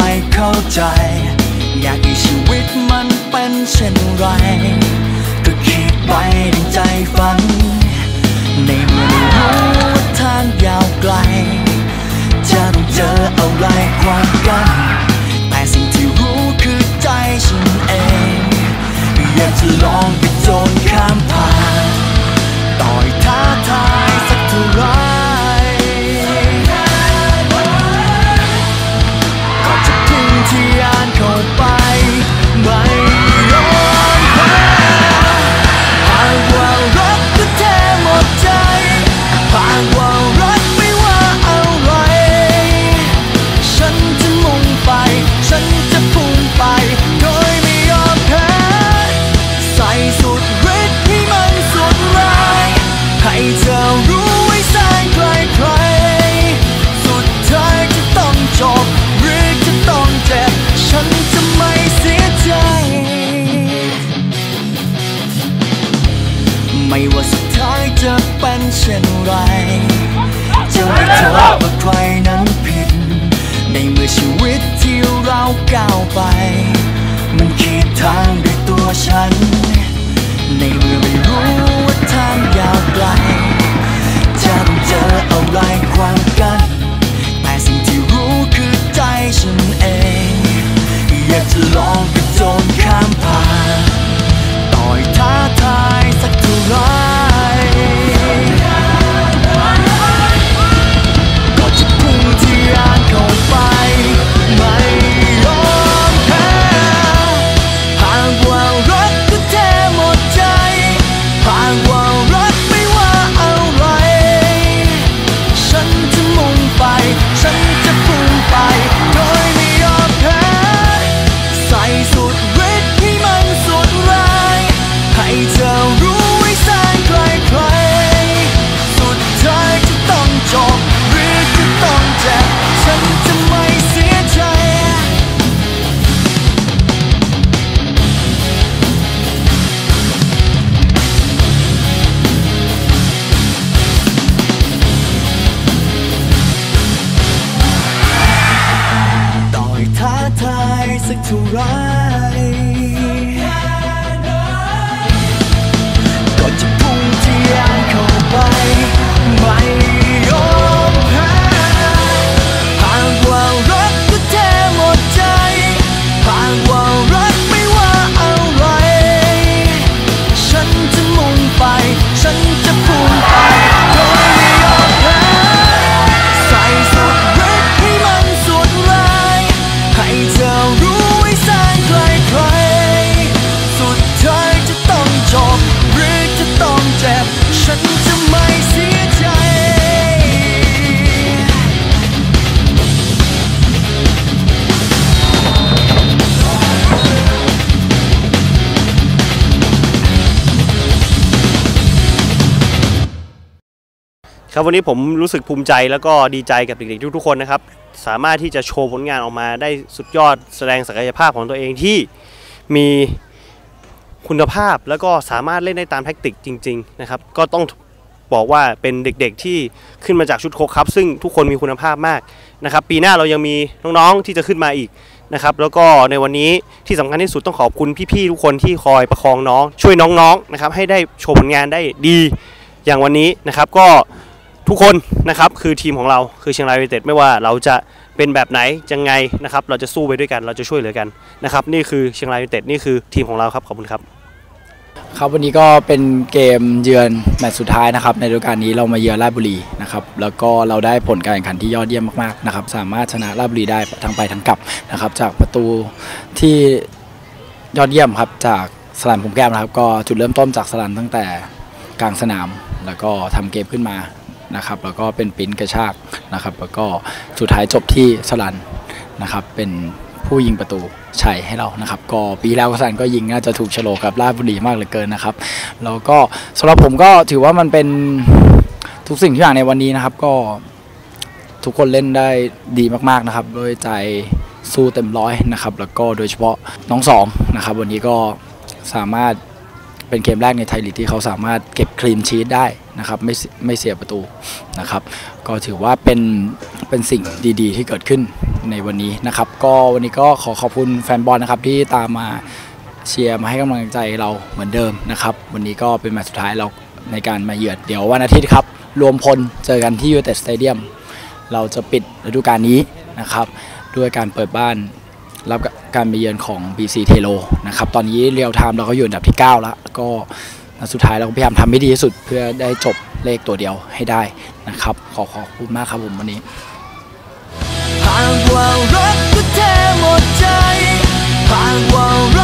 อให้ใครเข้าใจ อยากให้ชีวิตมันเป็นเช่นไร ก็คิดไปดังใจฝัน ในเมื่อไม่รู้ว่าทางยาวไกล จะต้องเจออะไรความกัน แต่สิ่งที่รู้คือใจฉันเอง อยากจะลองไปโจนข้ามผ่าน ก้าวไป มันขีดทางด้วยตัวฉัน ในเมื่อไม่รู้ว่าทางยาวไกล เท่าไร ครับวันนี้ผมรู้สึกภูมิใจแล้วก็ดีใจกับเด็กๆทุกๆคนนะครับ สามารถที่จะโชว์ผลงานออกมาได้สุดยอดแสดงศักยภาพของตัวเองที่มีคุณภาพแล้วก็สามารถเล่นได้ตามแท็กติกจริง ๆ นะครับ ก็ต้องบอกว่าเป็นเด็กๆที่ขึ้นมาจากชุดโคครับ ซึ่งทุกคนมีคุณภาพมากนะครับ ปีหน้าเรายังมีน้องๆที่จะขึ้นมาอีกนะครับ แล้วก็ในวันนี้ที่สำคัญที่สุดต้องขอบคุณพี่ๆทุกคนที่คอยประคองน้อง ช่วยน้องๆนะครับให้ได้โชว์ผลงานได้ดีอย่างวันนี้นะครับ ก็ ทุกคนนะครับคือทีมของเราคือเชียงรายยูไนเต็ดไม่ว่าเราจะเป็นแบบไหนยังไงนะครับ เราจะสู้ไปด้วยกันเราจะช่วยเหลือกันนะครับ นี่คือเชียงรายยูไนเต็ดนี่คือทีมของเราครับขอบคุณครับ ครับวันนี้ก็เป็นเกมเยือนแมตช์สุดท้ายนะครับ ในฤดูกาลนี้เรามาเยือนราชบุรีนะครับแล้วก็เราได้ผลการแข่งขันที่ยอดเยี่ยมมากๆนะครับ สามารถชนะราชบุรีได้ทั้งไปทั้งกลับนะครับ จากประตูที่ยอดเยี่ยมครับจากสลันผมแก้มนะครับ ก็จุดเริ่มต้นจากสลันตั้งแต่กลางสนาม แล้วก็ทำเกมขึ้นมา นะครับแล้วก็เป็นปิ้นกระชากนะครับแล้วก็สุดท้ายจบที่สลันนะครับเป็นผู้ยิงประตูชัยให้เรานะครับก็ปีแล้วกสันก็ยิงน่าจะถูกโฉลกกับราชบุรีมากเหลือเกินนะครับแล้วก็สำหรับผมก็ถือว่ามันเป็นทุกสิ่งทุกอย่างในวันนี้นะครับก็ทุกคนเล่นได้ดีมากๆนะครับด้วยใจสู้เต็มร้อยนะครับแล้วก็โดยเฉพาะน้องสองนะครับวันนี้ก็สามารถ เป็นเกมแรกในไทยลีกที่เขาสามารถเก็บคลีนชีตได้นะครับไม่ไม่เสียประตูนะครับก็ถือว่าเป็นเป็นสิ่งดีๆ ที่เกิดขึ้นในวันนี้นะครับ ก็วันนี้ก็ขอขอบคุณแฟนบอลนะครับที่ตามมาเชียร์มาให้กำลังใจเราเหมือนเดิมนะครับ วันนี้ก็เป็นแมตช์สุดท้ายเราในการมาเยือนเดี๋ยววันอาทิตย์ครับ รวมพลเจอกันที่ยูเต็ดสเตเดียมเราจะปิดฤดูกาลนี้นะครับ ด้วยการเปิดบ้าน รับการไปเยือนของ BC เทโลนะครับตอนนี้เรียวไทม์เราก็อยู่อันดับที่ 9 แล้ว ก็สุดท้ายเราก็พยายามทำให้ดีที่สุดเพื่อได้จบเลขตัวเดียวให้ได้นะครับ ขอขอบคุณมากครับผมวันนี้ผ่านว่ารักก็แทหมดใจผ่านว่า